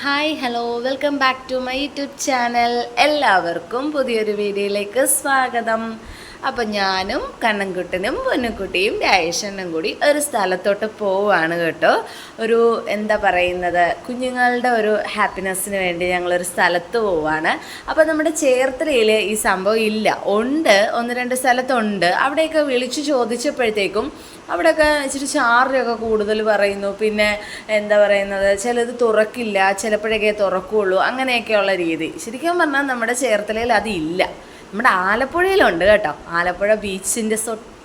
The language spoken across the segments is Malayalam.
Hi hello welcome back to my YouTube channel എല്ലാവർക്കും പുതിയൊരു വീഡിയോയിലേക്ക് സ്വാഗതം. അപ്പം ഞാനും കണ്ണൻകുട്ടനും പൊന്നുക്കുട്ടിയും രാജേഷനും കൂടി ഒരു സ്ഥലത്തോട്ട് പോവുകയാണ് കേട്ടോ. ഒരു എന്താ പറയുന്നത് കുഞ്ഞുങ്ങളുടെ ഒരു ഹാപ്പിനെസ്സിന് വേണ്ടി ഞങ്ങളൊരു സ്ഥലത്ത് പോവുകയാണ് അപ്പോൾ നമ്മുടെ ചേർത്തലയിൽ ഈ സംഭവം ഇല്ല. ഉണ്ട് ഒന്ന് രണ്ട് സ്ഥലത്തുണ്ട്. അവിടെയൊക്കെ വിളിച്ചു ചോദിച്ചപ്പോഴത്തേക്കും അവിടെയൊക്കെ ഇച്ചിരി ചാർജൊക്കെ കൂടുതൽ പറയുന്നു. പിന്നെ എന്താ പറയുന്നത് ചിലത് തുറക്കില്ല ചിലപ്പോഴൊക്കെ തുറക്കുള്ളൂ അങ്ങനെയൊക്കെയുള്ള രീതി. ശരിക്കും പറഞ്ഞാൽ നമ്മുടെ ചേർത്തലയിൽ അതില്ല നമ്മുടെ ആലപ്പുഴയിലുണ്ട് കേട്ടോ. ആലപ്പുഴ ബീച്ചിന്റെ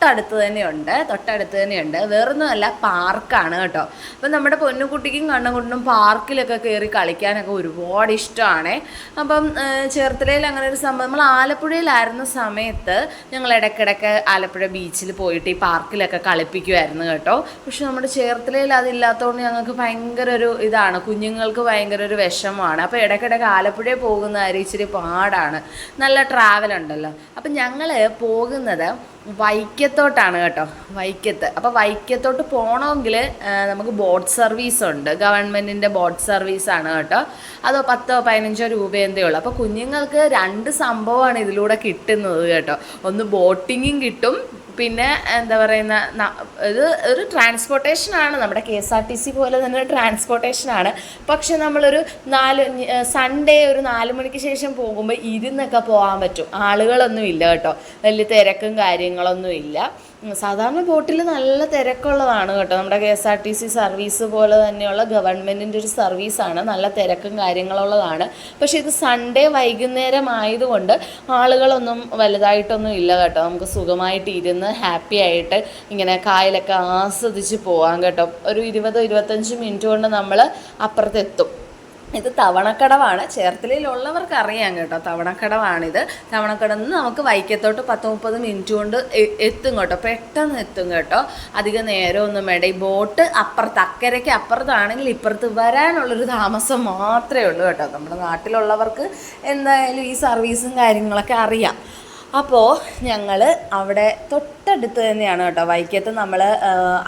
തൊട്ടടുത്ത് തന്നെയുണ്ട് തൊട്ടടുത്ത് തന്നെയുണ്ട്. വേറൊന്നുമല്ല പാർക്കാണ് കേട്ടോ. അപ്പം നമ്മുടെ പൊന്നുകുട്ടിക്കും കണ്ണൻകുട്ടനും പാർക്കിലൊക്കെ കയറി കളിക്കാനൊക്കെ ഒരുപാട് ഇഷ്ടമാണ്. അപ്പം ചേർത്തലയിൽ അങ്ങനെ ഒരു സംഭവം നമ്മൾ ആലപ്പുഴയിലായിരുന്ന സമയത്ത് ഞങ്ങൾ ഇടയ്ക്കിടയ്ക്ക് ആലപ്പുഴ ബീച്ചിൽ പോയിട്ട് ഈ പാർക്കിലൊക്കെ കളിപ്പിക്കുമായിരുന്നു കേട്ടോ. പക്ഷെ നമ്മുടെ ചേർത്തലയിൽ അതില്ലാത്തതുകൊണ്ട് ഞങ്ങൾക്ക് ഭയങ്കര ഒരു ഇതാണ് കുഞ്ഞുങ്ങൾക്ക് ഭയങ്കര ഒരു വിഷമമാണ്. അപ്പോൾ ഇടയ്ക്കിടയ്ക്ക് ആലപ്പുഴയിൽ പോകുന്ന ഇച്ചിരി പാടാണ്. നല്ല ട്രാവൽ ഉണ്ടല്ലോ. അപ്പം ഞങ്ങൾ പോകുന്നത് വൈക്കത്തോട്ടാണ് കേട്ടോ വൈക്കത്ത് അപ്പോൾ വൈക്കത്തോട്ട് പോകണമെങ്കിൽ നമുക്ക് ബോട്ട് സർവീസ് ഉണ്ട്. ഗവൺമെന്റിന്റെ ബോട്ട് സർവീസ് ആണ് കേട്ടോ. അതോ പത്തോ പതിനഞ്ചോ രൂപ എന്തേ ഉള്ളൂ. അപ്പോൾ കുഞ്ഞുങ്ങൾക്ക് രണ്ട് സംഭവമാണ് ഇതിലൂടെ കിട്ടുന്നത് കേട്ടോ. ഒന്ന് ബോട്ടിങ്ങും കിട്ടും പിന്നെ എന്താ പറയുന്ന ഇത് ഒരു ട്രാൻസ്പോർട്ടേഷൻ ആണ്. നമ്മുടെ K S R T C പോലെ തന്നെ ട്രാൻസ്പോർട്ടേഷൻ ആണ്. പക്ഷെ നമ്മളൊരു നാല് സൺഡേ ഒരു നാല് മണിക്ക് ശേഷം പോകുമ്പോൾ ഇരുന്നൊക്കെ പോകാൻ പറ്റും. ആളുകളൊന്നും ഇല്ല കേട്ടോ. വലിയ തിരക്കും കാര്യങ്ങളൊന്നും ഇല്ല. സാധാരണ ബോട്ടിൽ നല്ല തിരക്കുള്ളതാണ് കേട്ടോ. നമ്മുടെ K S R T C service പോലെ തന്നെയുള്ള ഗവൺമെന്റിന്റെ ഒരു സർവീസാണ് നല്ല തിരക്കും കാര്യങ്ങളുള്ളതാണ്. പക്ഷെ ഇത് സൺഡേ വൈകുന്നേരം ആയതുകൊണ്ട് ആളുകളൊന്നും വലുതായിട്ടൊന്നും ഇല്ല കേട്ടോ. നമുക്ക് സുഖമായിട്ട് ഇരുന്ന് ഹാപ്പി ആയിട്ട് ഇങ്ങനെ കായലൊക്കെ ആസ്വദിച്ച് പോകാം കേട്ടോ. ഒരു ഇരുപതോ ഇരുപത്തഞ്ച് മിനിറ്റ് കൊണ്ട് നമ്മൾ അപ്പുറത്തെത്തും. ഇത് തവണക്കടവാണ്. ചേർത്തലയിലുള്ളവർക്ക് അറിയാം കേട്ടോ. തവണക്കടവാണിത്. തവണക്കടവ് നിന്ന് നമുക്ക് വൈക്കത്തോട്ട് പത്ത് മുപ്പത് മിനിറ്റ് കൊണ്ട് എത്തും കേട്ടോ. പെട്ടെന്ന് എത്തും കേട്ടോ. അധികം നേരമൊന്നും വേണ്ട. ഈ ബോട്ട് അപ്പുറത്ത് അക്കരയ്ക്ക് അപ്പുറത്താണെങ്കിൽ ഇപ്പുറത്ത് വരാനുള്ളൊരു താമസം മാത്രമേ ഉള്ളൂ കേട്ടോ. നമ്മുടെ നാട്ടിലുള്ളവർക്ക് എന്തായാലും ഈ സർവീസും കാര്യങ്ങളൊക്കെ അറിയാം. അപ്പോൾ ഞങ്ങൾ അവിടെ തൊട്ടടുത്ത് തന്നെയാണ് കേട്ടോ. വൈക്കത്ത് നമ്മൾ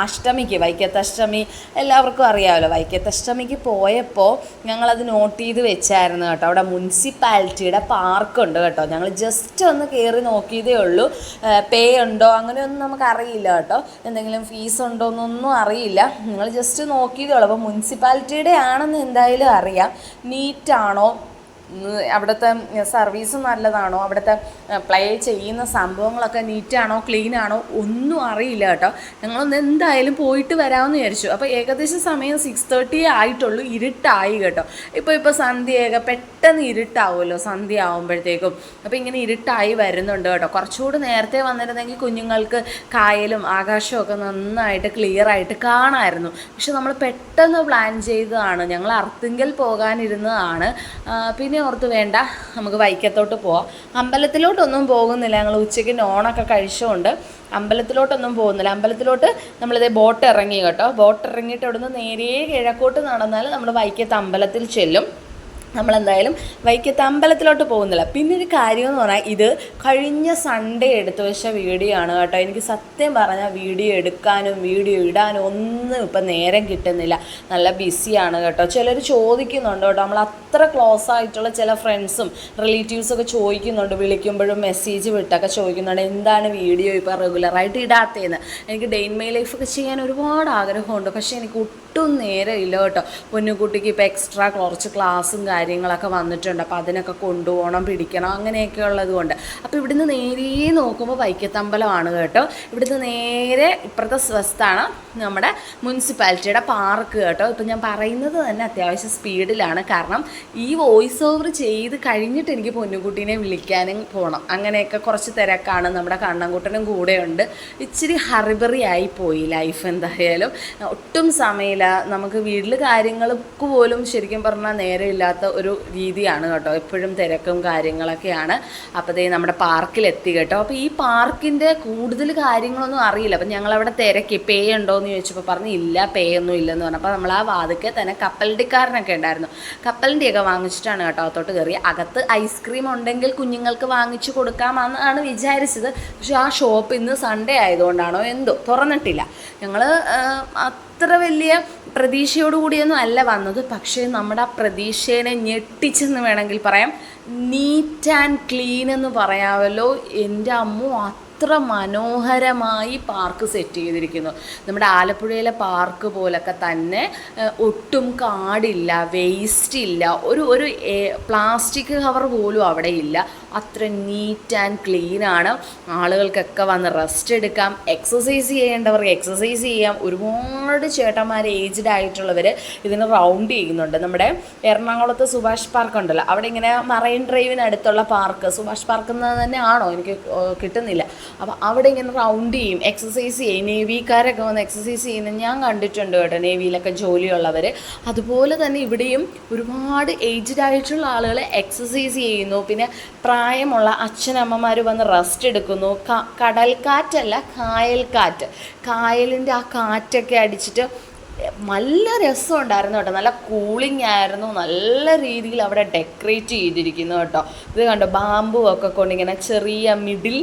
അഷ്ടമിക്ക് വൈക്കത്ത് അഷ്ടമി എല്ലാവർക്കും അറിയാമല്ലോ വൈക്കത്ത് അഷ്ടമിക്ക് പോയപ്പോൾ ഞങ്ങളത് നോട്ട് ചെയ്ത് വെച്ചായിരുന്നു കേട്ടോ. അവിടെ മുനിസിപ്പാലിറ്റിയുടെ പാർക്കുണ്ട് കേട്ടോ. ഞങ്ങൾ ജസ്റ്റ് ഒന്ന് കയറി നോക്കിയതേ ഉള്ളൂ. പേ ഉണ്ടോ? അങ്ങനെയൊന്നും നമുക്ക് അറിയില്ല കേട്ടോ. എന്തെങ്കിലും ഫീസ് ഉണ്ടോ എന്നൊന്നും അറിയില്ല. ഞങ്ങൾ ജസ്റ്റ് നോക്കിയതേ ഉള്ളൂ. അപ്പോൾ മുനിസിപ്പാലിറ്റിയുടെ ആണെന്ന് എന്തായാലും അറിയാം. നീറ്റാണോ അവിടുത്തെ സർവീസ് നല്ലതാണോ? അവിടുത്തെ പ്ലേ ചെയ്യുന്ന സംഭവങ്ങളൊക്കെ നീറ്റാണോ ക്ലീൻ ആണോ? ഒന്നും അറിയില്ല കേട്ടോ. ഞങ്ങളൊന്ന് എന്തായാലും പോയിട്ട് വരാമെന്ന് വിചാരിച്ചു. അപ്പോൾ ഏകദേശം സമയം സിക്സ് തേർട്ടി ആയിട്ടുള്ളൂ. ഇരുട്ടായി കേട്ടോ. ഇപ്പോൾ ഇപ്പോൾ സന്ധ്യയൊക്കെ പെട്ടെന്ന് ഇരുട്ടാവുമല്ലോ. സന്ധ്യ ആകുമ്പോഴത്തേക്കും അപ്പോൾ ഇങ്ങനെ ഇരുട്ടായി വരുന്നുണ്ട് കേട്ടോ. കുറച്ചുകൂടി നേരത്തെ വന്നിരുന്നെങ്കിൽ കുഞ്ഞുങ്ങൾക്ക് കായലും ആകാശവും ഒക്കെ നന്നായിട്ട് ക്ലിയർ ആയിട്ട് കാണാമായിരുന്നു പക്ഷെ നമ്മൾ പെട്ടെന്ന് പ്ലാൻ ചെയ്തതാണ്. ഞങ്ങൾ അർത്തിങ്കൽ പോകാനിരുന്നതാണ്. പിന്നെ ഓർത്ത് വേണ്ട നമുക്ക് വൈക്കത്തോട്ട് പോവാം. അമ്പലത്തിലോട്ടൊന്നും പോകുന്നില്ല. ഞങ്ങൾ ഉച്ചയ്ക്ക് നോണൊക്കെ കഴിച്ചുകൊണ്ട് അമ്പലത്തിലോട്ടൊന്നും പോകുന്നില്ല. അമ്പലത്തിലോട്ട് നമ്മളിതേ ബോട്ട് ഇറങ്ങി കേട്ടോ. ബോട്ട് ഇറങ്ങിയിട്ട് അവിടുന്ന് നേരെ കിഴക്കോട്ട് നടന്നാൽ നമ്മൾ വൈക്കത്ത് അമ്പലത്തിൽ ചെല്ലും. നമ്മളെന്തായാലും വൈക്കത്ത് അമ്പലത്തിലോട്ട് പോകുന്നില്ല. പിന്നെ ഒരു കാര്യം എന്ന് പറഞ്ഞാൽ ഇത് കഴിഞ്ഞ സൺഡേ എടുത്തു വെച്ച വീഡിയോ ആണ് കേട്ടോ. എനിക്ക് സത്യം പറഞ്ഞാൽ വീഡിയോ എടുക്കാനും വീഡിയോ ഇടാനും ഒന്നും ഇപ്പം നേരം കിട്ടുന്നില്ല. നല്ല ബിസിയാണ് കേട്ടോ. ചിലർ ചോദിക്കുന്നുണ്ട് കേട്ടോ. നമ്മൾ അത്ര ക്ലോസ് ആയിട്ടുള്ള ചില ഫ്രണ്ട്സും റിലേറ്റീവ്സൊക്കെ ചോദിക്കുന്നുണ്ട്. വിളിക്കുമ്പോഴും മെസ്സേജ് വിട്ടൊക്കെ ചോദിക്കുന്നുണ്ട്. എന്താണ് വീഡിയോ ഇപ്പോൾ റെഗുലറായിട്ട് ഇടാത്തതെന്ന് എനിക്ക് ഡെയിൻ മൈ ലൈഫൊക്കെ ചെയ്യാൻ ഒരുപാട് ആഗ്രഹമുണ്ട്. പക്ഷേ എനിക്ക് ഒട്ടും നേരമില്ല കേട്ടോ. പൊന്നുകുട്ടിക്ക് ഇപ്പോൾ എക്സ്ട്രാ കുറച്ച് ക്ലാസ്സും കാര്യങ്ങളൊക്കെ വന്നിട്ടുണ്ട്. അപ്പോൾ അതിനൊക്കെ കൊണ്ടുപോകണം പിടിക്കണം അങ്ങനെയൊക്കെ ഉള്ളത് കൊണ്ട്. അപ്പോൾ ഇവിടുന്ന് നേരെ നോക്കുമ്പോൾ വൈക്കത്തമ്പലമാണ് കേട്ടോ. ഇവിടുന്ന് നേരെ ഇപ്പുറത്തെ സ്വസ്ഥാണ് നമ്മുടെ മുനിസിപ്പാലിറ്റിയുടെ പാർക്ക് കേട്ടോ. ഇപ്പം ഞാൻ പറയുന്നത് തന്നെ അത്യാവശ്യം സ്പീഡിലാണ്. കാരണം ഈ വോയിസ് ഓവർ ചെയ്ത് കഴിഞ്ഞിട്ട് എനിക്ക് പൊന്നുകുട്ടീനെ വിളിക്കാനും പോകണം അങ്ങനെയൊക്കെ കുറച്ച് തിരക്കാണ്. നമ്മുടെ കണ്ണൻകുട്ടനും കൂടെയുണ്ട്. ഇച്ചിരി ഹറിബറി ആയി പോയി ലൈഫ് എന്തായാലും. ഒട്ടും സമയമില്ല നമുക്ക് വീട്ടിൽ കാര്യങ്ങൾക്ക് പോലും ശരിക്കും പറഞ്ഞാൽ നേരമില്ലാത്ത ഒരു രീതിയാണ് കേട്ടോ. എപ്പോഴും തിരക്കും കാര്യങ്ങളൊക്കെയാണ്. അപ്പോൾ ദേ നമ്മുടെ പാർക്കിലെത്തി കേട്ടോ. അപ്പോൾ ഈ പാർക്കിന്റെ കൂടുതൽ കാര്യങ്ങളൊന്നും അറിയില്ല. അപ്പം ഞങ്ങളവിടെ തിരക്കി പേ ഉണ്ടോ എന്ന് ചോദിച്ചപ്പോൾ പറഞ്ഞു ഇല്ല പേ ഒന്നും ഇല്ലെന്ന് പറഞ്ഞു. അപ്പോൾ നമ്മൾ ആ വാതിക്കെ തന്നെ കപ്പലണ്ടിക്കാരനൊക്കെ ഉണ്ടായിരുന്നു. കപ്പലണ്ടിയൊക്കെ വാങ്ങിച്ചിട്ടാണ് കേട്ടോ അകത്തോട്ട് കയറി അകത്ത് ഐസ്ക്രീം ഉണ്ടെങ്കിൽ കുഞ്ഞുങ്ങൾക്ക് വാങ്ങിച്ചു കൊടുക്കാമെന്നാണ് വിചാരിച്ചത്. പക്ഷേ ആ ഷോപ്പ് ഇന്ന് സൺഡേ ആയതുകൊണ്ടാണോ എന്തോ തുറന്നിട്ടില്ല. ഞങ്ങൾ അത്ര വലിയ പ്രതീക്ഷയോടുകൂടിയൊന്നും അല്ല വന്നത്. പക്ഷേ നമ്മുടെ ആ പ്രതീക്ഷേനെ ഞെട്ടിച്ചെന്ന് വേണമെങ്കിൽ പറയാം. നീറ്റ് ആൻഡ് ക്ലീൻ എന്ന് പറയാമല്ലോ എന്റെ അമ്മു അത്ര മനോഹരമായി പാർക്ക് സെറ്റ് ചെയ്തിരിക്കുന്നു. നമ്മുടെ ആലപ്പുഴയിലെ പാർക്ക് പോലൊക്കെ തന്നെ ഒട്ടും കാടില്ല വേസ്റ്റ് ഇല്ല ഒരു ഒരു പ്ലാസ്റ്റിക് കവർ പോലും അവിടെ ഇല്ല. അത്ര നീറ്റ് ആൻഡ് ക്ലീൻ ആണ്. ആളുകൾക്കൊക്കെ വന്ന് റെസ്റ്റ് എടുക്കാം. എക്സസൈസ് ചെയ്യേണ്ടവർക്ക് എക്സസൈസ് ചെയ്യാം. ഒരുപാട് ചേട്ടന്മാർ ഏജ്ഡ് ആയിട്ടുള്ളവർ ഇതിന് റൗണ്ട് ചെയ്യുന്നുണ്ട്. നമ്മുടെ എറണാകുളത്ത് സുഭാഷ് പാർക്ക് ഉണ്ടല്ലോ. അവിടെ ഇങ്ങനെ മറൈൻ ഡ്രൈവിനടുത്തുള്ള പാർക്ക് സുഭാഷ് പാർക്ക് എന്ന് തന്നെ ആണോ? എനിക്ക് കിട്ടുന്നില്ല. അപ്പോൾ അവിടെ ഇങ്ങനെ റൗണ്ട് ചെയ്യും. എക്സസൈസ് ചെയ്യും. നേവിക്കാരൊക്കെ വന്ന് എക്സസൈസ് ചെയ്യുന്നത് ഞാൻ കണ്ടിട്ടുണ്ട് കേട്ടോ. നേവിയിലൊക്കെ ജോലിയുള്ളവർ അതുപോലെ തന്നെ ഇവിടെയും ഒരുപാട് ഏജ്ഡ് ആയിട്ടുള്ള ആളുകൾ എക്സസൈസ് ചെയ്യുന്നു. പിന്നെ പ്രായമുള്ള അച്ഛനമ്മമാർ വന്ന് റെസ്റ്റ് എടുക്കുന്നു. കടൽക്കാറ്റല്ല കായൽക്കാറ്റ്. കായലിന്റെ ആ കാറ്റൊക്കെ അടിച്ചിട്ട് നല്ല രസമുണ്ടായിരുന്നു കേട്ടോ. നല്ല കൂളിംഗ് ആയിരുന്നു. നല്ല രീതിയിൽ അവിടെ ഡെക്കറേറ്റ് ചെയ്തിരിക്കുന്നു കേട്ടോ. ഇത് കണ്ടോ ബാമ്പു ഒക്കെ കൊണ്ട് ഇങ്ങനെ ചെറിയ മിഡിൽ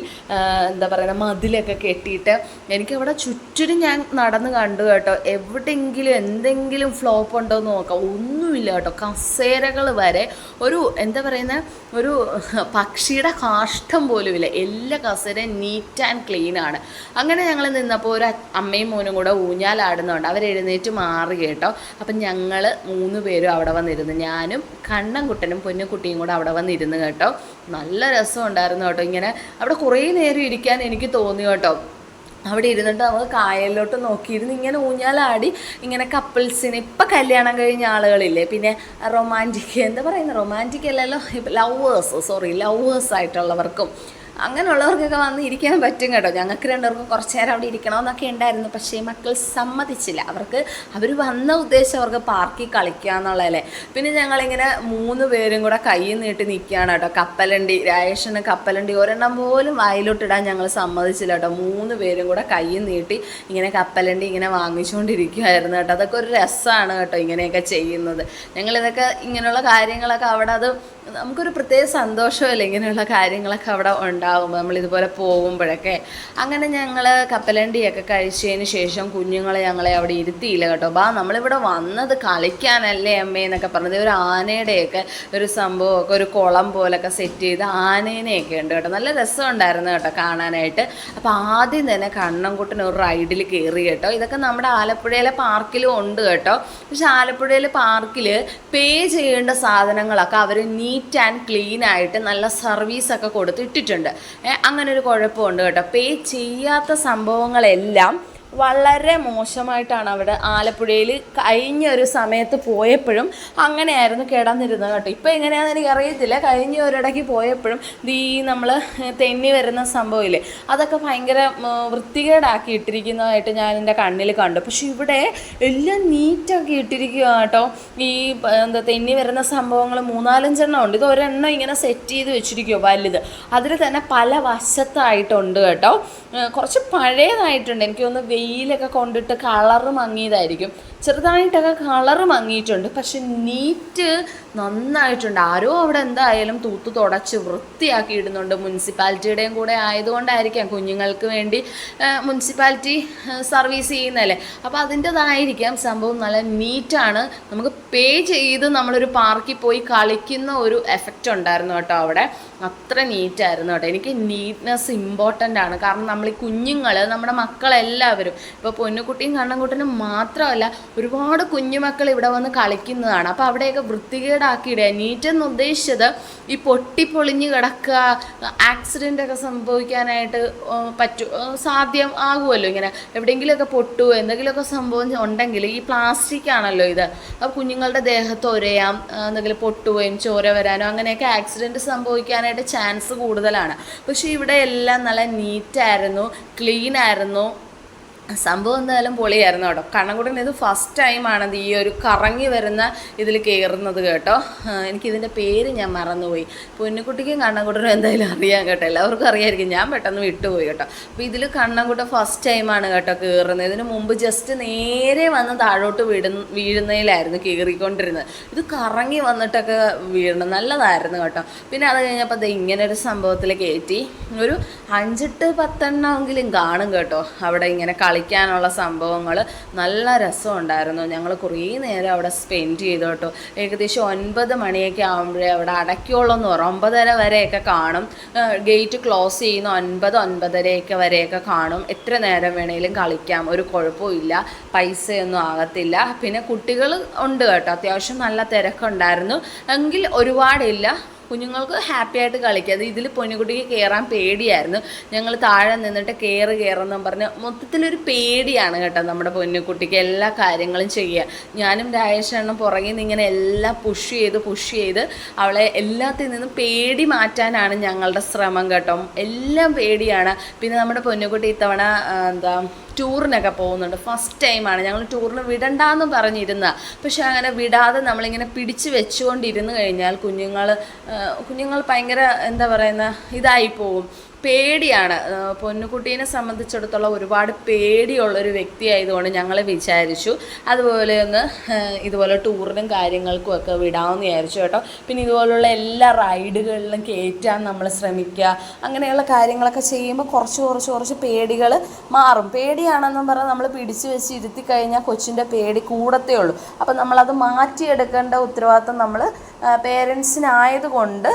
എന്താ പറയുക മതിലൊക്കെ കെട്ടിയിട്ട് എനിക്ക് അവിടെ ചുറ്റിനും ഞാൻ നടന്ന് കണ്ടു കേട്ടോ. എവിടെയെങ്കിലും എന്തെങ്കിലും ഫ്ലോപ്പ് ഉണ്ടോ എന്ന് നോക്കാം. ഒന്നുമില്ല കേട്ടോ. കസേരകൾ വരെ ഒരു എന്താ പറയുന്ന ഒരു പക്ഷിയുടെ കാഷ്ടം പോലുമില്ല എല്ലാ കസേരയും നീറ്റ് ആൻഡ് ക്ലീൻ ആണ്. അങ്ങനെ ഞങ്ങൾ നിന്നപ്പോൾ ഒരു അമ്മയും മോനും കൂടെ ഊഞ്ഞാലാടുന്നുണ്ട്. അവർ എഴുന്നേറ്റ് മാറി കേട്ടോ. അപ്പം ഞങ്ങൾ മൂന്ന് പേരും അവിടെ വന്നിരുന്നു. ഞാനും കണ്ണൻകുട്ടനും പൊന്നുകുട്ടിയും കൂടെ അവിടെ വന്നിരുന്നു കേട്ടോ. നല്ല രസം ഉണ്ടായിരുന്നു കേട്ടോ. ഇങ്ങനെ അവിടെ കുറേ നേരം ഇരിക്കാൻ എനിക്ക് തോന്നി കേട്ടോ. അവിടെ ഇരുന്നിട്ട് നമുക്ക് കായലിലോട്ട് നോക്കിയിരുന്ന് ഇങ്ങനെ ഊഞ്ഞാലാടി ഇങ്ങനെ കപ്പിൾസിന് ഇപ്പം കല്യാണം കഴിഞ്ഞ ആളുകളില്ലേ. പിന്നെ റൊമാന്റിക് എന്താ പറയുന്നത് റൊമാന്റിക് അല്ലല്ലോ. ലവേഴ്സ് സോറി ലവേഴ്സ് ആയിട്ടുള്ളവർക്കും. അങ്ങനെയുള്ളവർക്കൊക്കെ വന്ന് ഇരിക്കാൻ പറ്റും കേട്ടോ. ഞങ്ങൾക്ക് രണ്ടുപേർക്കും കുറച്ച് നേരം അവിടെ ഇരിക്കണമെന്നൊക്കെ ഉണ്ടായിരുന്നു. പക്ഷേ മക്കൾ സമ്മതിച്ചില്ല. അവർക്ക് അവർ വന്ന ഉദ്ദേശം അവർക്ക് പാർക്കിൽ കളിക്കുക എന്നുള്ളതല്ലേ. പിന്നെ ഞങ്ങളിങ്ങനെ മൂന്ന് പേരും കൂടെ കൈ നീട്ടി നിൽക്കുകയാണ് കേട്ടോ. കപ്പലണ്ടി രാജേഷന് കപ്പലണ്ടി ഒരെണ്ണം പോലും വായിലോട്ടിടാൻ ഞങ്ങൾ സമ്മതിച്ചില്ല കേട്ടോ. മൂന്ന് പേരും കൂടെ കൈ നീട്ടി ഇങ്ങനെ കപ്പലണ്ടി ഇങ്ങനെ വാങ്ങിച്ചുകൊണ്ടിരിക്കുമായിരുന്നു കേട്ടോ. അതൊക്കെ ഒരു രസമാണ് കേട്ടോ ഇങ്ങനെയൊക്കെ ചെയ്യുന്നത്. ഞങ്ങളിതൊക്കെ ഇങ്ങനെയുള്ള കാര്യങ്ങളൊക്കെ അവിടെ അത് നമുക്കൊരു പ്രത്യേക സന്തോഷമല്ലേ ഇങ്ങനെയുള്ള കാര്യങ്ങളൊക്കെ അവിടെ ഉണ്ടാകുമ്പോൾ നമ്മളിതുപോലെ പോകുമ്പോഴൊക്കെ. അങ്ങനെ ഞങ്ങൾ കപ്പലണ്ടിയൊക്കെ കഴിച്ചതിന് ശേഷം കുഞ്ഞുങ്ങളെ ഞങ്ങളെ അവിടെ ഇരുത്തിയില്ല കേട്ടോ. ബാ നമ്മളിവിടെ വന്നത് കളിക്കാനല്ലേ അമ്മേ എന്നൊക്കെ പറഞ്ഞത്. ഒരു ആനയുടെയൊക്കെ ഒരു സംഭവമൊക്കെ ഒരു കുളം പോലൊക്കെ സെറ്റ് ചെയ്ത് ആനേനെയൊക്കെ ഉണ്ട് കേട്ടോ. നല്ല രസമുണ്ടായിരുന്നു കേട്ടോ കാണാനായിട്ട്. അപ്പോൾ ആദ്യം തന്നെ കണ്ണൻകുട്ടൻ ഒരു റൈഡിൽ കയറി കേട്ടോ. ഇതൊക്കെ നമ്മുടെ ആലപ്പുഴയിലെ പാർക്കിലും ഉണ്ട് കേട്ടോ. പക്ഷെ ആലപ്പുഴയിലെ പാർക്കിൽ പേ ചെയ്യേണ്ട സാധനങ്ങളൊക്കെ അവർ നീറ്റ് ആൻഡ് ക്ലീൻ ആയിട്ട് നല്ല സർവീസൊക്കെ കൊടുത്ത് ഇട്ടിട്ടുണ്ട് അങ്ങനെ ഒരു കുഴപ്പമുണ്ട് കേട്ടോ. പേ ചെയ്യാത്ത സംഭവങ്ങളെല്ലാം വളരെ മോശമായിട്ടാണ് അവിടെ ആലപ്പുഴയിൽ കഴിഞ്ഞ ഒരു സമയത്ത് പോയപ്പോഴും അങ്ങനെയായിരുന്നു കിടന്നിരുന്നത് കേട്ടോ. ഇപ്പോൾ എങ്ങനെയാണെന്ന് എനിക്ക് അറിയത്തില്ല കഴിഞ്ഞ ഒരിടയ്ക്ക് പോയപ്പോഴും ദീ നമ്മൾ തെന്നി വരുന്ന സംഭവമില്ലേ അതൊക്കെ ഭയങ്കര വൃത്തികേടാക്കി ഇട്ടിരിക്കുന്നതായിട്ട് ഞാൻ എന്റെ കണ്ണിൽ കണ്ടു. പക്ഷെ ഇവിടെ എല്ലാം നീറ്റാക്കി ഇട്ടിരിക്കുക കേട്ടോ. ഈ എന്താ തെന്നി വരുന്ന സംഭവങ്ങൾ മൂന്നാലഞ്ചെണ്ണം ഉണ്ട്. ഇത് ഒരെണ്ണം ഇങ്ങനെ സെറ്റ് ചെയ്ത് വെച്ചിരിക്കുമോ വലുത്. അതിൽ തന്നെ പല വശത്തായിട്ടുണ്ട് കേട്ടോ. കുറച്ച് പഴയതായിട്ടുണ്ട്. എനിക്ക് തോന്നുന്നു വെയിലൊക്കെ കൊണ്ടിട്ട് കളർ മങ്ങിയതായിരിക്കും. ചെറുതായിട്ടൊക്കെ കളർ മങ്ങിയിട്ടുണ്ട്. പക്ഷെ നീറ്റ് നന്നായിട്ടുണ്ട്. ആരോ അവിടെ എന്തായാലും തൂത്ത് തുടച്ച് വൃത്തിയാക്കി ഇടുന്നുണ്ട്. മുനിസിപ്പാലിറ്റിയുടെയും കൂടെ ആയതുകൊണ്ടായിരിക്കാം കുഞ്ഞുങ്ങൾക്ക് വേണ്ടി മുനിസിപ്പാലിറ്റി സർവീസ് ചെയ്യുന്നതല്ലേ? അപ്പോൾ അതിന്റെതായിരിക്കാം സംഭവം. നല്ല നീറ്റാണ് നമുക്ക് പേ ചെയ്ത് നമ്മളൊരു പാർക്കിൽ പോയി കളിക്കുന്ന ഒരു എഫക്റ്റ് ഉണ്ടായിരുന്നു കേട്ടോ അവിടെ. അത്ര നീറ്റായിരുന്നു കേട്ടോ. എനിക്ക് നീറ്റ്നെസ് ഇമ്പോർട്ടന്റ് ആണ്. കാരണം നമ്മൾ ഈ കുഞ്ഞുങ്ങൾ നമ്മുടെ മക്കളെല്ലാവരും ഇപ്പോൾ പൊന്നുകുട്ടിയും കണ്ണൻകുട്ടനും മാത്രമല്ല ഒരുപാട് കുഞ്ഞുമക്കൾ ഇവിടെ വന്ന് കളിക്കുന്നതാണ്. അപ്പോൾ അവിടെയൊക്കെ വൃത്തികേടാക്കിയിടുക നീറ്റ് എന്ന് ഉദ്ദേശിച്ചത് ഈ പൊട്ടിപ്പൊളിഞ്ഞ് കിടക്കുക ആക്സിഡന്റ് ഒക്കെ സംഭവിക്കാനായിട്ട് പറ്റൂ സാധ്യം ആകുമല്ലോ ഇങ്ങനെ. എവിടെയെങ്കിലുമൊക്കെ പൊട്ടുമോ എന്തെങ്കിലുമൊക്കെ സംഭവം ഉണ്ടെങ്കിൽ ഈ പ്ലാസ്റ്റിക് ആണല്ലോ ഇത്. അപ്പോൾ കുഞ്ഞുങ്ങളുടെ ദേഹത്ത് ഒരയാം എന്തെങ്കിലും പൊട്ടുകയും ചോര വരാനോ അങ്ങനെയൊക്കെ ആക്സിഡന്റ് സംഭവിക്കാനായിട്ട് ചാൻസ് കൂടുതലാണ്. പക്ഷേ ഇവിടെ എല്ലാം നല്ല നീറ്റായിരുന്നു ക്ലീൻ ആയിരുന്നു. സംഭവം എന്തായാലും പൊളിയായിരുന്നു കേട്ടോ. കണ്ണൻകുട്ടൻ ഇത് ഫസ്റ്റ് ടൈമാണത് ഈ ഒരു കറങ്ങി വരുന്ന ഇതിൽ കയറുന്നത് കേട്ടോ. എനിക്കിതിന്റെ പേര് ഞാൻ മറന്നുപോയി. പൊന്നുകുട്ടിക്കും കണ്ണൻകുട്ടനും എന്തായാലും അറിയാം കേട്ടോ. എല്ലാവർക്കും അറിയാമായിരിക്കും ഞാൻ പെട്ടെന്ന് വിട്ടുപോയി കേട്ടോ. അപ്പോൾ ഇതിൽ കണ്ണൻകുട്ടൻ ഫസ്റ്റ് ടൈമാണ് കേട്ടോ കയറുന്നത് ഇതിന് മുമ്പ് ജസ്റ്റ് നേരെ വന്ന് താഴോട്ട് വീടുന്ന വീഴുന്നതിലായിരുന്നു കയറിക്കൊണ്ടിരുന്നത് ഇത് കറങ്ങി വന്നിട്ടൊക്കെ വീഴണം. നല്ലതായിരുന്നു കേട്ടോ. പിന്നെ അത് കഴിഞ്ഞപ്പോൾ ദേ ഇങ്ങനെ ഒരു സംഭവത്തിൽ കയറ്റി ഒരു അഞ്ചെട്ട് പത്തെണ്ണമെങ്കിലും കാണും കേട്ടോ. അവിടെ ഇങ്ങനെ കളിക്കുന്ന കളിക്കാനുള്ള സംഭവങ്ങൾ നല്ല രസമുണ്ടായിരുന്നു. ഞങ്ങൾ കുറേ നേരം അവിടെ സ്പെൻഡ് ചെയ്തു കേട്ടോ. ഏകദേശം ഒൻപത് മണിയൊക്കെ ആകുമ്പോഴേ അവിടെ അടയ്ക്കുള്ളൂ ഒമ്പതര വരെയൊക്കെ കാണും. ഗേറ്റ് ക്ലോസ് ചെയ്യുന്ന ഒൻപത് ഒൻപതരയൊക്കെ വരെയൊക്കെ കാണും. എത്ര നേരം വേണേലും കളിക്കാം. ഒരു കുഴപ്പമില്ല പൈസയൊന്നും ആകത്തില്ല. പിന്നെ കുട്ടികൾ ഉണ്ട് കേട്ടോ. അത്യാവശ്യം നല്ല തിരക്കുണ്ടായിരുന്നു. എങ്കിൽ ഒരുപാടില്ല. കുഞ്ഞുങ്ങൾക്ക് ഹാപ്പി ആയിട്ട് കളിക്കുക. അത് ഇതിൽ പൊന്നുകുട്ടിക്ക് കയറാൻ പേടിയായിരുന്നു. ഞങ്ങൾ താഴെ നിന്നിട്ട് കയറ് കയറെന്നും പറഞ്ഞ് മൊത്തത്തിലൊരു പേടിയാണ് കേട്ടോ നമ്മുടെ പൊന്നുകുട്ടിക്ക് എല്ലാ കാര്യങ്ങളും ചെയ്യുക ഞാനും രാജേഷണ്ണും പുറകിൽ നിന്ന് ഇങ്ങനെ എല്ലാം പുഷ് ചെയ്ത് പുഷ് ചെയ്ത് അവളെ എല്ലാത്തിൽ നിന്നും പേടി മാറ്റാനാണ് ഞങ്ങളുടെ ശ്രമം കേട്ടോ. എല്ലാം പേടിയാണ്. പിന്നെ നമ്മുടെ പൊന്നുകുട്ടി ഇത്തവണ എന്താ ടൂറിനൊക്കെ പോകുന്നുണ്ട്. ഫസ്റ്റ് ടൈമാണ് ഞങ്ങൾ ടൂറിന് വിടണ്ടെന്ന് പറഞ്ഞിരുന്ന. പക്ഷെ അങ്ങനെ വിടാതെ നമ്മളിങ്ങനെ പിടിച്ചു വെച്ചുകൊണ്ടിരുന്ന് കഴിഞ്ഞാൽ കുഞ്ഞുങ്ങൾ കുഞ്ഞുങ്ങൾ ഭയങ്കര എന്താ പറയുന്ന ഇതായി പോവും പേടിയാണ്. പൊന്നുകുട്ടീനെ സംബന്ധിച്ചിടത്തോളം ഒരുപാട് പേടിയുള്ളൊരു വ്യക്തിയായതുകൊണ്ട് ഞങ്ങൾ വിചാരിച്ചു. അതുപോലെ ഒന്ന് ഇതുപോലെ ടൂറിനും കാര്യങ്ങൾക്കും ഒക്കെ വിടാമെന്ന് വിചാരിച്ചു കേട്ടോ. പിന്നെ ഇതുപോലുള്ള എല്ലാ റൈഡുകളിലും കയറ്റാൻ നമ്മൾ ശ്രമിക്കുക അങ്ങനെയുള്ള കാര്യങ്ങളൊക്കെ ചെയ്യുമ്പോൾ കുറച്ച് കുറച്ച് കുറച്ച് പേടികൾ മാറും. പേടിയാണെന്നും പറഞ്ഞാൽ നമ്മൾ പിടിച്ചു വെച്ച് ഇരുത്തി കഴിഞ്ഞാൽ കൊച്ചിന്റെ പേടി കൂടത്തേ ഉള്ളൂ. അപ്പം നമ്മളത് മാറ്റിയെടുക്കേണ്ട ഉത്തരവാദിത്വം നമ്മൾ പേരൻസിനായതുകൊണ്ട്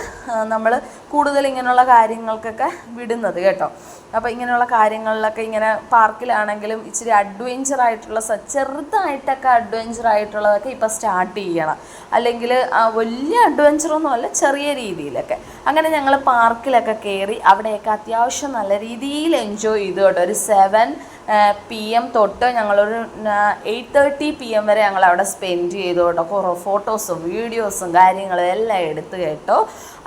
നമ്മൾ കൂടുതൽ ഇങ്ങനെയുള്ള കാര്യങ്ങൾക്കൊക്കെ വിടുന്നത് കേട്ടോ. അപ്പോൾ ഇങ്ങനെയുള്ള കാര്യങ്ങളിലൊക്കെ ഇങ്ങനെ പാർക്കിലാണെങ്കിലും ഇച്ചിരി അഡ്വഞ്ചർ ആയിട്ടുള്ള ചെറുതായിട്ടൊക്കെ അഡ്വഞ്ചർ ആയിട്ടുള്ളതൊക്കെ ഇപ്പോൾ സ്റ്റാർട്ട് ചെയ്യണം. അല്ലെങ്കിൽ വലിയ അഡ്വഞ്ചറൊന്നും അല്ല ചെറിയ രീതിയിലൊക്കെ. അങ്ങനെ ഞങ്ങൾ പാർക്കിലൊക്കെ കയറി അവിടെയൊക്കെ അത്യാവശ്യം നല്ല രീതിയിൽ എൻജോയ് ചെയ്തു കേട്ടോ. ഒരു സെവൻ പി എം തൊട്ട് ഞങ്ങളൊരു എയ്റ്റ് തേർട്ടി പി എം വരെ ഞങ്ങൾ അവിടെ സ്പെൻഡ് ചെയ്തു കേട്ടോ. കുറേ ഫോട്ടോസും വീഡിയോസും കാര്യങ്ങളും എല്ലാം എടുത്ത് കേട്ടോ.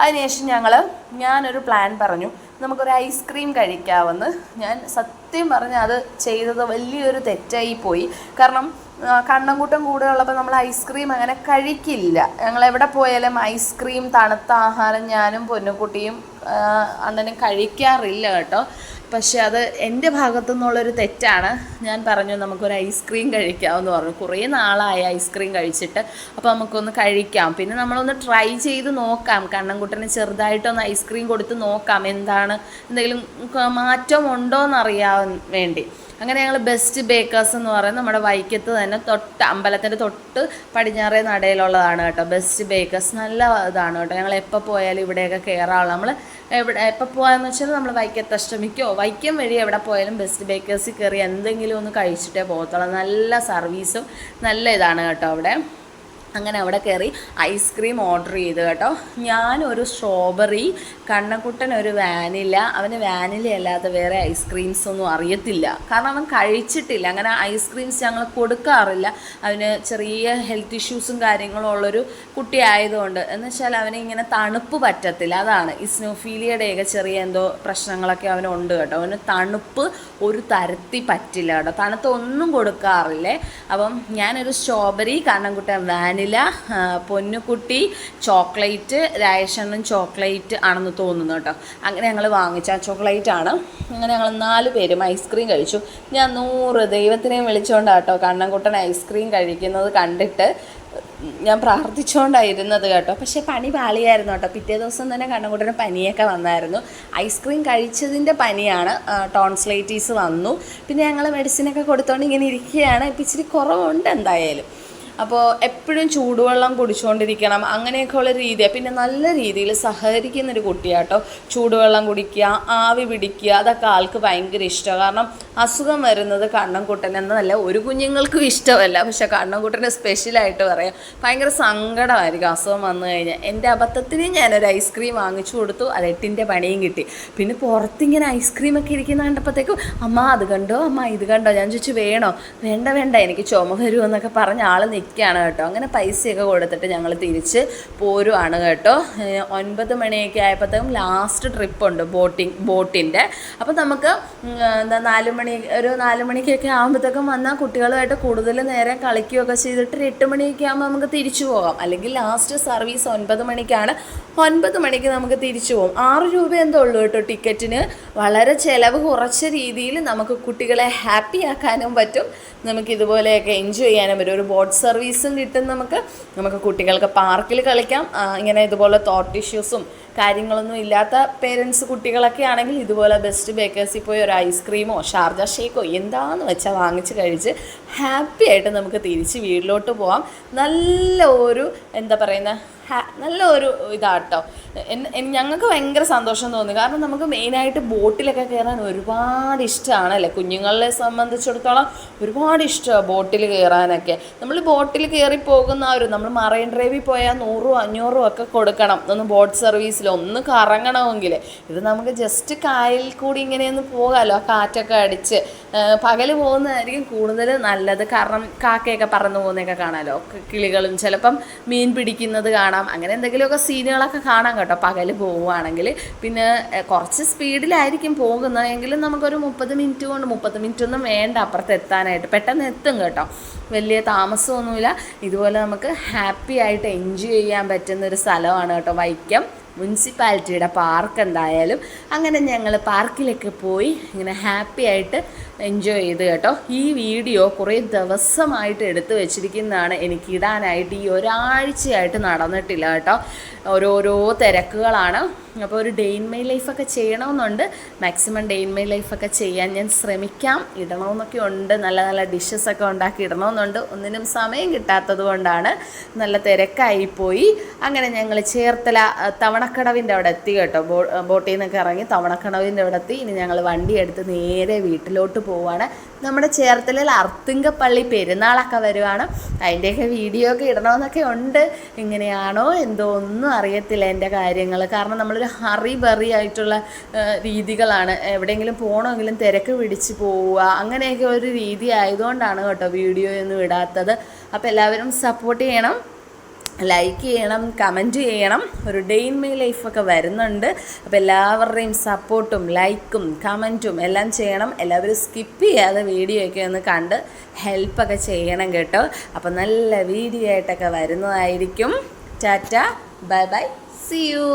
അതിനുശേഷം ഞങ്ങൾ ഞാനൊരു പ്ലാൻ പറഞ്ഞു. നമുക്കൊരു ഐസ്ക്രീം കഴിക്കാമെന്ന് ഞാൻ സത്യം പറഞ്ഞാൽ അത് ചെയ്തത് വലിയൊരു തെറ്റായി പോയി. കാരണം കണ്ണൻകൂട്ടം കൂടെ നമ്മൾ ഐസ്ക്രീം അങ്ങനെ കഴിക്കില്ല. ഞങ്ങൾ എവിടെ പോയാലും ഐസ്ക്രീം തണുത്ത ആഹാരം ഞാനും പൊന്നുകുട്ടിയും അന്നേരം കഴിക്കാറില്ല കേട്ടോ. പക്ഷെ അത് എന്റെ ഭാഗത്തു നിന്നുള്ളൊരു തെറ്റാണ്. ഞാൻ പറഞ്ഞു നമുക്കൊരു ഐസ്ക്രീം കഴിക്കാമെന്ന് പറഞ്ഞു. കുറേ നാളായി ഐസ്ക്രീം കഴിച്ചിട്ട്. അപ്പോൾ നമുക്കൊന്ന് കഴിക്കാം. പിന്നെ നമ്മളൊന്ന് ട്രൈ ചെയ്ത് നോക്കാം. കണ്ണൻകുട്ടന് ചെറുതായിട്ടൊന്ന് ഐസ്ക്രീം കൊടുത്ത് നോക്കാം. എന്താണ് എന്തെങ്കിലും മാറ്റം ഉണ്ടോ എന്നറിയാൻ വേണ്ടി. അങ്ങനെ ഞങ്ങൾ ബെസ്റ്റ് ബേക്കേഴ്സ് എന്ന് പറയുന്നത് നമ്മുടെ വൈക്കത്ത് തന്നെ തൊട്ട് അമ്പലത്തിന്റെ തൊട്ട് പടിഞ്ഞാറേ നടയിലുള്ളതാണ് കേട്ടോ. Best bakers. നല്ല ഇതാണ് കേട്ടോ. ഞങ്ങൾ എപ്പോൾ പോയാലും ഇവിടെയൊക്കെ കയറാവുള്ളൂ നമ്മൾ എവിടെ എപ്പോൾ പോകാമെന്ന് വെച്ചാൽ നമ്മൾ വൈക്കത്ത് അഷ്ടമിക്കോ വൈക്കം വഴി എവിടെ പോയാലും ബെസ്റ്റ് ബേക്കേഴ്സിൽ കയറി എന്തെങ്കിലും ഒന്ന് കഴിച്ചിട്ടേ പോകത്തുള്ളൂ. നല്ല സർവീസും നല്ല ഇതാണ് കേട്ടോ അവിടെ. അങ്ങനെ അവിടെ കയറി ഐസ്ക്രീം ഓർഡർ ചെയ്തു കേട്ടോ. ഞാനൊരു സ്ട്രോബെറി കണ്ണക്കുട്ടൻ ഒരു വാനില അവന് വാനില അല്ലാതെ വേറെ ഐസ്ക്രീംസ് ഒന്നും അറിയത്തില്ല. കാരണം അവൻ കഴിച്ചിട്ടില്ല. അങ്ങനെ ഐസ്ക്രീംസ് ഞങ്ങൾ കൊടുക്കാറില്ല. അവന് ചെറിയ ഹെൽത്ത് ഇഷ്യൂസും കാര്യങ്ങളും ഉള്ളൊരു കുട്ടി ആയതുകൊണ്ട്. എന്ന് വെച്ചാൽ അവന് ഇങ്ങനെ തണുപ്പ് പറ്റത്തില്ല. അതാണ്. ഇസ്നോഫീലിയയുടെയൊക്കെ ചെറിയ എന്തോ പ്രശ്നങ്ങളൊക്കെ അവനുണ്ട് കേട്ടോ. അവന് തണുപ്പ് ഒരു തരത്തി പറ്റില്ല കേട്ടോ. തണുത്ത ഒന്നും കൊടുക്കാറില്ലേ? അപ്പം ഞാനൊരു സ്ട്രോബെറി കണ്ണൻകുട്ടൻ വാനില ആ, പൊന്നുകുട്ടി ചോക്ലേറ്റ് രായഷണ്ണൻ ചോക്ലേറ്റ് ആണെന്ന് തോന്നുന്നു കേട്ടോ. അങ്ങനെ ഞങ്ങൾ വാങ്ങിച്ച ചോക്ലേറ്റ് ആണ്. അങ്ങനെ ഞങ്ങൾ നാല് പേരും ഐസ്ക്രീം കഴിച്ചു. ഞാൻ നൂറ് ദൈവത്തിനെയും വിളിച്ചുകൊണ്ടാണ് കേട്ടോ കണ്ണൻകുട്ടൻ ഐസ്ക്രീം കഴിക്കുന്നത് കണ്ടിട്ട്. ഞാൻ പ്രാർത്ഥിച്ചുകൊണ്ടായിരുന്നത് കേട്ടോ. പക്ഷേ പണി പാളിയായിരുന്നു കേട്ടോ. പിറ്റേ ദിവസം തന്നെ കണ്ണുകൂട്ടിന് പനിയൊക്കെ വന്നായിരുന്നു. ഐസ്ക്രീം കഴിച്ചതിന്റെ പനിയാണ്. ടോൺസ്ലൈറ്റീസ് വന്നു. പിന്നെ ഞങ്ങൾ മെഡിസിനൊക്കെ കൊടുത്തോണ്ട് ഇങ്ങനെ ഇരിക്കുകയാണ്. ഇപ്പം ഇച്ചിരി കുറവുണ്ട് എന്തായാലും. അപ്പോൾ എപ്പോഴും ചൂടുവെള്ളം കുടിച്ചുകൊണ്ടിരിക്കണം അങ്ങനെയൊക്കെയുള്ള രീതിയാണ് പിന്നെ നല്ല രീതിയിൽ സഹകരിക്കുന്നൊരു കുട്ടിയാട്ടോ. ചൂടുവെള്ളം കുടിക്കുക ആവി പിടിക്കുക അതൊക്കെ ആൾക്ക് ഭയങ്കര ഇഷ്ടമാണ് കാരണം അസുഖം വരുന്നത് കണ്ണൻകുട്ടൻ എന്നല്ല ഒരു കുഞ്ഞുങ്ങൾക്കും ഇഷ്ടമല്ല. പക്ഷെ കണ്ണൻകുട്ടന് സ്പെഷ്യലായിട്ട് പറയാം ഭയങ്കര സങ്കടമായിരിക്കും അസുഖം വന്നു കഴിഞ്ഞാൽ. എന്റെ അബദ്ധത്തിന് ഞാനൊരു ഐസ്ക്രീം വാങ്ങിച്ചു കൊടുത്തു അത് എട്ടിന്റെ പണിയും കിട്ടി. പിന്നെ പുറത്തിങ്ങനെ ഐസ്ക്രീം ഒക്കെ ഇരിക്കുന്ന കണ്ടപ്പോഴത്തേക്കും അമ്മ അത് കണ്ടോ? അമ്മ ഇത് കണ്ടോ? ഞാൻ ചോദിച്ചു വേണോ? വേണ്ട വേണ്ട എനിക്ക് ചുമ വരുമോ എന്നൊക്കെ പറഞ്ഞ് ആൾ നിൽക്കുകയാണ് കേട്ടോ. അങ്ങനെ പൈസയൊക്കെ കൊടുത്തിട്ട് ഞങ്ങൾ തിരിച്ച് പോരുവാണ് കേട്ടോ. ഒൻപത് മണിയൊക്കെ ആയപ്പോഴത്തേക്കും ലാസ്റ്റ് ട്രിപ്പുണ്ട് ബോട്ടിങ് ബോട്ടിന്റെ അപ്പോൾ നമുക്ക് എന്താ നാല് മണി ഒരു നാല് മണിക്കൊക്കെ ആകുമ്പോഴത്തേക്കും വന്നാൽ കുട്ടികളുമായിട്ട് കൂടുതൽ നേരം കളിക്കുകയൊക്കെ ചെയ്തിട്ട് ഒരു എട്ട് മണിയൊക്കെ ആകുമ്പോൾ നമുക്ക് തിരിച്ചു പോകാം. അല്ലെങ്കിൽ ലാസ്റ്റ് സർവീസ് ഒൻപത് മണിക്കാണ്. ഒൻപത് മണിക്ക് നമുക്ക് തിരിച്ചു പോകും ആറ് രൂപ എന്തോ ഉള്ളൂ കേട്ടോ ടിക്കറ്റിന്. വളരെ ചിലവ് കുറച്ച രീതിയിൽ നമുക്ക് കുട്ടികളെ ഹാപ്പി ആക്കാനും പറ്റും. നമുക്ക് ഇതുപോലെയൊക്കെ എൻജോയ് ചെയ്യാനും പറ്റും. ഒരു ബോട്ട് സർവീസ് സർവീസും കിട്ടും നമുക്ക്. നമുക്ക് കുട്ടികൾക്ക് പാർക്കിൽ കളിക്കാം. ഇങ്ങനെ ഇതുപോലെ തോട്ട് ഇഷ്യൂസും കാര്യങ്ങളൊന്നും ഇല്ലാത്ത പേരൻസ് കുട്ടികളൊക്കെ ആണെങ്കിൽ ഇതുപോലെ ബെസ്റ്റ് ബേക്കേഴ്സിൽ പോയി ഒരു ഐസ്ക്രീമോ ഷാർജ ഷേക്കോ എന്താണെന്ന് വെച്ചാൽ വാങ്ങിച്ച് കഴിച്ച് ഹാപ്പി ആയിട്ട് നമുക്ക് തിരിച്ച് വീട്ടിലോട്ട് പോകാം നല്ല ഒരു എന്താ പറയുന്ന നല്ല ഒരു ഇതാട്ടോ. ഞങ്ങൾക്ക് ഭയങ്കര സന്തോഷം തോന്നി. കാരണം നമുക്ക് മെയിനായിട്ട് ബോട്ടിലൊക്കെ കയറാൻ ഒരുപാട് ഇഷ്ടമാണ് അല്ലേ? കുഞ്ഞുങ്ങളെ സംബന്ധിച്ചിടത്തോളം ഒരുപാട് ഇഷ്ടമാണ് ബോട്ടിൽ കയറാനൊക്കെ നമ്മൾ ബോട്ടിൽ കയറി പോകുന്ന ഒരു നമ്മൾ മറൈൻ ഡ്രൈവിൽ പോയാൽ നൂറും അഞ്ഞൂറും ഒക്കെ കൊടുക്കണം. ഒന്ന് ബോട്ട് സർവീസിൽ ഒന്ന് കറങ്ങണമെങ്കിൽ ഇത് നമുക്ക് ജസ്റ്റ് കായലിൽ കൂടി ഇങ്ങനെയൊന്ന് പോകാമല്ലോ ആ കാറ്റൊക്കെ അടിച്ച്. പകൽ പോകുന്നതായിരിക്കും കൂടുതൽ നല്ലത്. കാരണം കാക്കയൊക്കെ പറന്നു പോകുന്നതൊക്കെ കാണാമല്ലോ കിളികളും ചിലപ്പം മീൻ പിടിക്കുന്നത് കാണാം. അങ്ങനെ എന്തെങ്കിലുമൊക്കെ സീനുകളൊക്കെ കാണാം കേട്ടോ. പകൽ പോവുകയാണെങ്കിൽ പിന്നെ കുറച്ച് സ്പീഡിലായിരിക്കും പോകുന്നത്. എങ്കിലും നമുക്കൊരു മുപ്പത് മിനിറ്റ് കൊണ്ട് മുപ്പത് മിനിറ്റ് ഒന്നും വേണ്ട. അപ്പുറത്ത് എത്താനായിട്ട്. പെട്ടെന്ന് എത്തും കേട്ടോ. വലിയ താമസമൊന്നുമില്ല. ഇതുപോലെ നമുക്ക് ഹാപ്പി ആയിട്ട് എൻജോയ് ചെയ്യാൻ പറ്റുന്ന ഒരു സ്ഥലമാണ് കേട്ടോ വൈക്കം. മുനിസിപ്പാലിറ്റിയുടെ പാർക്ക് എന്തായാലും അങ്ങനെ ഞങ്ങൾ പാർക്കിലൊക്കെ പോയി ഇങ്ങനെ ഹാപ്പി ആയിട്ട് എൻജോയ് ചെയ്ത് കേട്ടോ. ഈ വീഡിയോ കുറേ ദിവസമായിട്ട് എടുത്തു വെച്ചിരിക്കുന്നതാണ് എനിക്ക് ഇടാനായിട്ട് ഈ ഒരാഴ്ചയായിട്ട് നടന്നിട്ടില്ല കേട്ടോ. ഓരോരോ തിരക്കുകളാണ്. അപ്പോൾ ഒരു ഡേ ഇൻ ലൈഫൊക്കെ ചെയ്യണമെന്നുണ്ട്. മാക്സിമം ഡേ ഇൻ ലൈഫൊക്കെ ചെയ്യാൻ ഞാൻ ശ്രമിക്കാം. ഇടണമെന്നൊക്കെ ഉണ്ട്. നല്ല നല്ല ഡിഷസ് ഒക്കെ ഉണ്ടാക്കി ഇടണമെന്നുണ്ട്. ഒന്നിനും സമയം കിട്ടാത്തത് കൊണ്ടാണ് നല്ല തിരക്കായിപ്പോയി. അങ്ങനെ ഞങ്ങൾ ചേർത്തല അഹ്, തവണക്കടവിന്റെ അവിടെ എത്തി കേട്ടോ. ബോ ബോട്ടിൽ നിന്നൊക്കെ ഇറങ്ങി തവണക്കടവിന്റെ അവിടെ എത്തി. ഇനി ഞങ്ങൾ വണ്ടി എടുത്ത് നേരെ വീട്ടിലോട്ട് പോവാണ്. നമ്മുടെ ചേർത്തലയിൽ അർത്തിങ്കപ്പള്ളി പെരുന്നാളൊക്കെ വരുവാണ്. അതിന്റെയൊക്കെ വീഡിയോ ഒക്കെ ഇടണമെന്നൊക്കെ ഉണ്ട്. എങ്ങനെയാണോ എന്തോ ഒന്നും അറിയത്തില്ല എന്റെ കാര്യങ്ങൾ. കാരണം നമ്മളൊരു ഹറി ബറി ആയിട്ടുള്ള രീതികളാണ്. എവിടെയെങ്കിലും പോകണമെങ്കിലും തിരക്ക് പിടിച്ച് പോവുക. അങ്ങനെയൊക്കെ ഒരു രീതി ആയതുകൊണ്ടാണ് കേട്ടോ വീഡിയോ ഒന്നും ഇടാത്തത്. അപ്പോൾ എല്ലാവരും സപ്പോർട്ട് ചെയ്യണം. ലൈക്ക് ചെയ്യണം കമന്റ് ചെയ്യണം. ഒരു ഡേ ഇൻ മൈ ലൈഫൊക്കെ വരുന്നുണ്ട്. അപ്പോൾ എല്ലാവരുടെയും സപ്പോർട്ടും ലൈക്കും കമന്റും എല്ലാം ചെയ്യണം. എല്ലാവരും സ്കിപ്പ് ചെയ്യാതെ വീഡിയോ ഒക്കെ ഒന്ന് കണ്ട് ഹെൽപ്പൊക്കെ ചെയ്യണം കേട്ടോ. അപ്പോൾ നല്ല വീഡിയോ ആയിട്ടൊക്കെ വരുന്നതായിരിക്കും. Tata bye bye see you